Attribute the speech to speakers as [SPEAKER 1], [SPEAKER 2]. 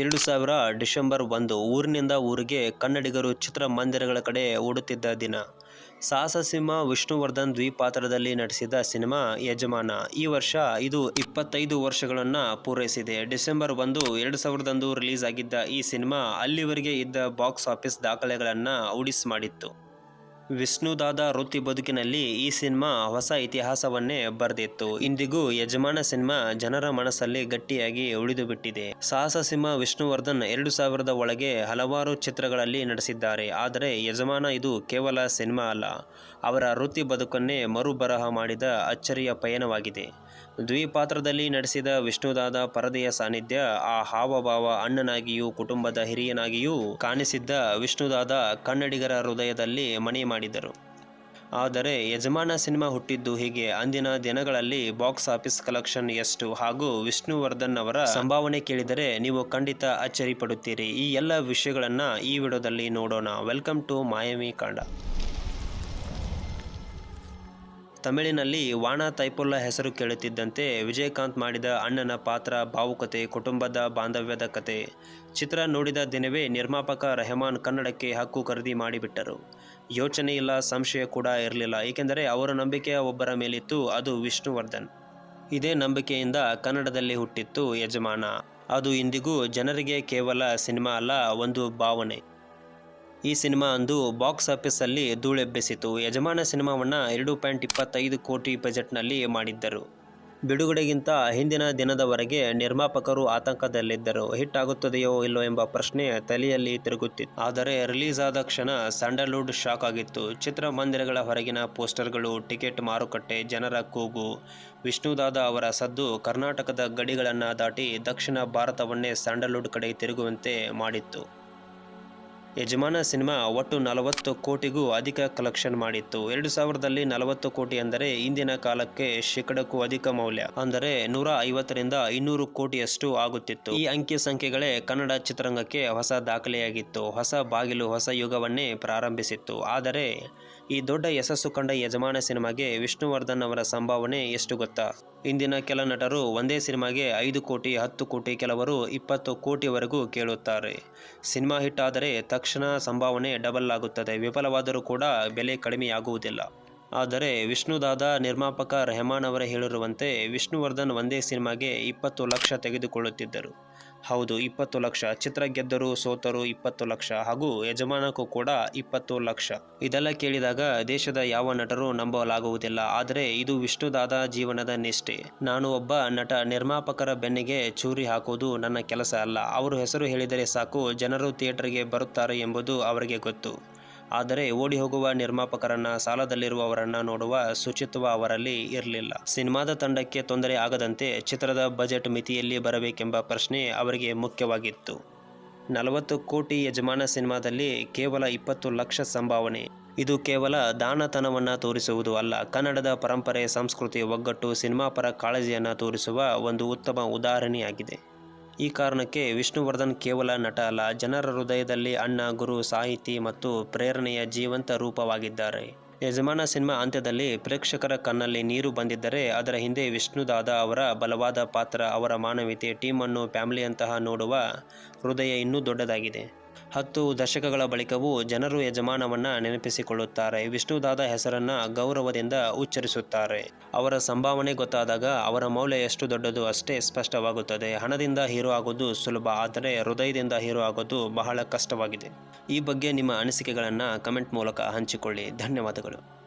[SPEAKER 1] ಎರಡು ಸಾವಿರ ಡಿಸೆಂಬರ್ ಒಂದು ಊರಿನಿಂದ ಊರಿಗೆ ಕನ್ನಡಿಗರು ಚಿತ್ರಮಂದಿರಗಳ ಕಡೆ ಓಡುತ್ತಿದ್ದ ದಿನ. ಸಾಹಸ ಸಿಂಹ ವಿಷ್ಣುವರ್ಧನ್ ದ್ವಿಪಾತ್ರದಲ್ಲಿ ನಟಿಸಿದ ಸಿನಿಮಾ ಯಜಮಾನ. ಈ ವರ್ಷ ಇದು ಇಪ್ಪತ್ತೈದು ವರ್ಷಗಳನ್ನು ಪೂರೈಸಿದೆ. ಡಿಸೆಂಬರ್ ಒಂದು ಎರಡು ಸಾವಿರದಂದು ರಿಲೀಸ್ ಆಗಿದ್ದ ಈ ಸಿನಿಮಾ ಅಲ್ಲಿವರೆಗೆ ಇದ್ದ ಬಾಕ್ಸ್ ಆಫೀಸ್ ದಾಖಲೆಗಳನ್ನು ಔಡಿಸ್ ಮಾಡಿತ್ತು. ವಿಷ್ಣುದಾದ ವೃತ್ತಿ ಬದುಕಿನಲ್ಲಿ ಈ ಸಿನಿಮಾ ಹೊಸ ಇತಿಹಾಸವನ್ನೇ ಬರೆದಿತ್ತು. ಇಂದಿಗೂ ಯಜಮಾನ ಸಿನಿಮಾ ಜನರ ಮನಸ್ಸಲ್ಲಿ ಗಟ್ಟಿಯಾಗಿ ಉಳಿದು ಬಿಟ್ಟಿದೆ ಸಾಹಸ ಸಿಂಹ ವಿಷ್ಣುವರ್ಧನ್ ಎರಡು ಸಾವಿರದ ಒಳಗೆ ಹಲವಾರು ಚಿತ್ರಗಳಲ್ಲಿ ನಟಿಸಿದ್ದಾರೆ. ಆದರೆ ಯಜಮಾನ ಇದು ಕೇವಲ ಸಿನಿಮಾ ಅಲ್ಲ. ಅವರ ವೃತ್ತಿ ಬದುಕನ್ನೇ ಮರುಬರಹ ಮಾಡಿದ ಅಚ್ಚರಿಯ ಪಯಣವಾಗಿದೆ. ದ್ವಿಪಾತ್ರದಲ್ಲಿ ನಟಿಸಿದ ವಿಷ್ಣುದಾದ ಪರದೆಯ ಸಾನ್ನಿಧ್ಯ, ಆ ಹಾವಭಾವ ಅಣ್ಣನಾಗಿಯೂ ಕುಟುಂಬದ ಹಿರಿಯನಾಗಿಯೂ ಕಾಣಿಸಿದ್ದ ವಿಷ್ಣುದಾದ ಕನ್ನಡಿಗರ ಹೃದಯದಲ್ಲಿ ಮನೆ ಮಾಡಿದರು. ಆದರೆ ಯಜಮಾನ ಸಿನಿಮಾ ಹುಟ್ಟಿದ್ದು ಹೀಗೆ ಅಂದಿನ ದಿನಗಳಲ್ಲಿ ಬಾಕ್ಸ್ ಆಫೀಸ್ ಕಲೆಕ್ಷನ್ ಎಷ್ಟು ಹಾಗೂ ವಿಷ್ಣುವರ್ಧನ್ ಅವರ ಸಂಭಾವನೆ ಕೇಳಿದರೆ ನೀವು ಖಂಡಿತ ಅಚ್ಚರಿ ಈ ಎಲ್ಲ ವಿಷಯಗಳನ್ನು ಈ ವಿಡಿಯೋದಲ್ಲಿ ನೋಡೋಣ. ವೆಲ್ಕಮ್ ಟು ಮಾಯಮಿ ಕಾಂಡ. ತಮಿಳಿನಲ್ಲಿ ವಾಣ ತೈಪುಲ್ಲ ಹೆಸರು ಕೇಳುತ್ತಿದ್ದಂತೆ ವಿಜಯಕಾಂತ್ ಮಾಡಿದ ಅಣ್ಣನ ಪಾತ್ರ, ಭಾವುಕತೆ, ಕುಟುಂಬದ ಬಾಂಧವ್ಯದ ಕತೆ. ಚಿತ್ರ ನೋಡಿದ ದಿನವೇ ನಿರ್ಮಾಪಕ ರೆಹಮಾನ್ ಕನ್ನಡಕ್ಕೆ ಹಕ್ಕು ಖರೀದಿ ಮಾಡಿಬಿಟ್ಟರು. ಯೋಚನೆ ಇಲ್ಲ, ಸಂಶಯ ಕೂಡ ಇರಲಿಲ್ಲ, ಏಕೆಂದರೆ ಅವರ ನಂಬಿಕೆ ಒಬ್ಬರ ಮೇಲಿತ್ತು, ಅದು ವಿಷ್ಣುವರ್ಧನ್. ಇದೇ ನಂಬಿಕೆಯಿಂದ ಕನ್ನಡದಲ್ಲಿ ಹುಟ್ಟಿತ್ತು ಯಜಮಾನ. ಅದು ಇಂದಿಗೂ ಜನರಿಗೆ ಕೇವಲ ಸಿನಿಮಾ ಅಲ್ಲ, ಒಂದು ಭಾವನೆ. ಈ ಸಿನಿಮಾ ಅಂದು ಬಾಕ್ಸ್ ಆಫೀಸಲ್ಲಿ ಧೂಳೆಬ್ಬಿಸಿತು. ಯಜಮಾನ ಸಿನಿಮಾವನ್ನು ಎರಡು ಪಾಯಿಂಟ್ ಇಪ್ಪತ್ತೈದು ಕೋಟಿ ಬಜೆಟ್ನಲ್ಲಿ ಮಾಡಿದ್ದರು. ಬಿಡುಗಡೆಗಿಂತ ಹಿಂದಿನ ದಿನದವರೆಗೆ ನಿರ್ಮಾಪಕರು ಆತಂಕದಲ್ಲಿದ್ದರು. ಹಿಟ್ ಆಗುತ್ತದೆಯೋ ಇಲ್ಲೋ ಎಂಬ ಪ್ರಶ್ನೆ ತಲೆಯಲ್ಲಿ ತಿರುಗುತ್ತಿತ್ತು. ಆದರೆ ರಿಲೀಸ್ ಆದ ಕ್ಷಣ ಸ್ಯಾಂಡಲ್ವುಡ್ ಶಾಕ್ ಆಗಿತ್ತು. ಚಿತ್ರಮಂದಿರಗಳ ಹೊರಗಿನ ಪೋಸ್ಟರ್ಗಳು, ಟಿಕೆಟ್ ಮಾರುಕಟ್ಟೆ, ಜನರ ಕೂಗು ವಿಷ್ಣುದಾದ ಅವರ ಸದ್ದು, ಕರ್ನಾಟಕದ ಗಡಿಗಳನ್ನು ದಾಟಿ ದಕ್ಷಿಣ ಭಾರತವನ್ನೇ ಸ್ಯಾಂಡಲ್ವುಡ್ ಕಡೆ ತಿರುಗುವಂತೆ ಮಾಡಿತ್ತು. ಯಜಮಾನ ಸಿನಿಮಾ ಒಟ್ಟು ನಲವತ್ತು ಕೋಟಿಗೂ ಅಧಿಕ ಕಲೆಕ್ಷನ್ ಮಾಡಿತ್ತು. ಎರಡು ಸಾವಿರದಲ್ಲಿ ನಲವತ್ತು ಕೋಟಿ ಅಂದರೆ ಇಂದಿನ ಕಾಲಕ್ಕೆ ಶೇಕಡಕ್ಕೂ ಅಧಿಕ ಮೌಲ್ಯ. ಅಂದರೆ ನೂರ ಐವತ್ತರಿಂದ ಇನ್ನೂರು ಕೋಟಿಯಷ್ಟು ಆಗುತ್ತಿತ್ತು. ಈ ಅಂಕಿ ಸಂಖ್ಯೆಗಳೇ ಕನ್ನಡ ಚಿತ್ರರಂಗಕ್ಕೆ ಹೊಸ ದಾಖಲೆಯಾಗಿತ್ತು. ಹೊಸ ಬಾಗಿಲು, ಹೊಸ ಯುಗವನ್ನೇ ಪ್ರಾರಂಭಿಸಿತ್ತು. ಆದರೆ ಈ ದೊಡ್ಡ ಯಶಸ್ಸು ಕಂಡ ಯಜಮಾನ ಸಿನಿಮಾಗೆ ವಿಷ್ಣುವರ್ಧನ್ ಅವರ ಸಂಭಾವನೆ ಎಷ್ಟು ಗೊತ್ತಾ? ಇಂದಿನ ಕೆಲ ನಟರು ಒಂದೇ ಸಿನಿಮಾಗೆ ಐದು ಕೋಟಿ, ಹತ್ತು ಕೋಟಿ, ಕೆಲವರು ಇಪ್ಪತ್ತು ಕೋಟಿವರೆಗೂ ಕೇಳುತ್ತಾರೆ. ಸಿನಿಮಾ ಹಿಟ್ ಆದರೆ ತಕ್ಷಣ ಸಂಭಾವನೆ ಡಬಲ್ ಆಗುತ್ತದೆ. ವಿಫಲವಾದರೂ ಕೂಡ ಬೆಲೆ ಕಡಿಮೆಯಾಗುವುದಿಲ್ಲ. ಆದರೆ ವಿಷ್ಣುದಾದ ನಿರ್ಮಾಪಕ ರೆಹಮಾನ್ ಅವರೇ ಹೇಳಿರುವಂತೆ ವಿಷ್ಣುವರ್ಧನ್ ಒಂದೇ ಸಿನಿಮಾಗೆ ಇಪ್ಪತ್ತು ಲಕ್ಷ ತೆಗೆದುಕೊಳ್ಳುತ್ತಿದ್ದರು. ಹೌದು, ಇಪ್ಪತ್ತು ಲಕ್ಷ. ಚಿತ್ರ ಗೆದ್ದರು ಸೋತರು ಇಪ್ಪತ್ತು ಲಕ್ಷ. ಹಾಗೂ ಯಜಮಾನಕ್ಕೂ ಕೂಡ ಇಪ್ಪತ್ತು ಲಕ್ಷ. ಇದೆಲ್ಲ ಕೇಳಿದಾಗ ದೇಶದ ಯಾವ ನಟರು ನಂಬಲಾಗುವುದಿಲ್ಲ. ಆದರೆ ಇದು ವಿಷ್ಣುದಾದ ಜೀವನದ ನಿಷ್ಠೆ. ನಾನು ಒಬ್ಬ ನಟ, ನಿರ್ಮಾಪಕರ ಬೆನ್ನಿಗೆ ಚೂರಿ ಹಾಕುವುದು ನನ್ನ ಕೆಲಸ ಅಲ್ಲ. ಅವರು ಹೆಸರು ಹೇಳಿದರೆ ಸಾಕು, ಜನರು ಥಿಯೇಟರ್ಗೆ ಬರುತ್ತಾರೆ ಎಂಬುದು ಅವರಿಗೆ ಗೊತ್ತು. ಆದರೆ ಓಡಿ ಹೋಗುವ ನಿರ್ಮಾಪಕರನ್ನ ಸಾಲದಲ್ಲಿರುವವರನ್ನ ನೋಡುವ ಶುಚಿತ್ವ ಅವರಲ್ಲಿ ಇರಲಿಲ್ಲ. ಸಿನಿಮಾದ ತಂಡಕ್ಕೆ ತೊಂದರೆ ಆಗದಂತೆ ಚಿತ್ರದ ಬಜೆಟ್ ಮಿತಿಯಲ್ಲಿ ಬರಬೇಕೆಂಬ ಪ್ರಶ್ನೆ ಅವರಿಗೆ ಮುಖ್ಯವಾಗಿತ್ತು. ನಲವತ್ತು ಕೋಟಿ ಯಜಮಾನ ಸಿನಿಮಾದಲ್ಲಿ ಕೇವಲ ಇಪ್ಪತ್ತು ಲಕ್ಷ ಸಂಭಾವನೆ. ಇದು ಕೇವಲ ದಾನತನವನ್ನು ತೋರಿಸುವುದು ಅಲ್ಲ, ಕನ್ನಡದ ಪರಂಪರೆ, ಸಂಸ್ಕೃತಿ ಒಗ್ಗಟ್ಟು ಸಿನಿಮಾ ಪರ ಕಾಳಜಿಯನ್ನು ತೋರಿಸುವ ಒಂದು ಉತ್ತಮ ಉದಾಹರಣೆಯಾಗಿದೆ. ಈ ಕಾರಣಕ್ಕೆ ವಿಷ್ಣುವರ್ಧನ್ ಕೇವಲ ನಟ ಅಲ್ಲ, ಜನರ ಹೃದಯದಲ್ಲಿ ಅಣ್ಣ, ಗುರು, ಸಾಹಿತಿ ಮತ್ತು ಪ್ರೇರಣೆಯ ಜೀವಂತ ರೂಪವಾಗಿದ್ದಾರೆ. ಯಜಮಾನ ಸಿನಿಮಾ ಅಂತ್ಯದಲ್ಲಿ ಪ್ರೇಕ್ಷಕರ ಕಣ್ಣಲ್ಲಿ ನೀರು ಬಂದಿದ್ದರೆ ಅದರ ಹಿಂದೆ ವಿಷ್ಣುದಾದ ಅವರ ಬಲವಾದ ಪಾತ್ರ, ಅವರ ಮಾನವೀಯತೆ, ಟೀಮನ್ನು ಫ್ಯಾಮಿಲಿಯಂತಹ ನೋಡುವ ಹೃದಯ ಇನ್ನೂ ದೊಡ್ಡದಾಗಿದೆ. ಹತ್ತು ದಶಕಗಳ ಬಳಿಕವೂ ಜನರು ಯಜಮಾನವನ್ನ ನೆನಪಿಸಿಕೊಳ್ಳುತ್ತಾರೆ. ವಿಷ್ಣುದಾದ ಹೆಸರನ್ನ ಗೌರವದಿಂದ ಉಚ್ಚರಿಸುತ್ತಾರೆ. ಅವರ ಸಂಭಾವನೆ ಗೊತ್ತಾದಾಗ ಅವರ ಮೌಲ್ಯ ಎಷ್ಟು ದೊಡ್ಡದು ಅಷ್ಟೇ ಸ್ಪಷ್ಟವಾಗುತ್ತದೆ. ಹಣದಿಂದ ಹೀರೋ ಆಗೋದು ಸುಲಭ, ಆದರೆ ಹೃದಯದಿಂದ ಹೀರೋ ಆಗೋದು ಬಹಳ ಕಷ್ಟವಾಗಿದೆ. ಈ ಬಗ್ಗೆ ನಿಮ್ಮ ಅನಿಸಿಕೆಗಳನ್ನು ಕಮೆಂಟ್ ಮೂಲಕ ಹಂಚಿಕೊಳ್ಳಿ. ಧನ್ಯವಾದಗಳು.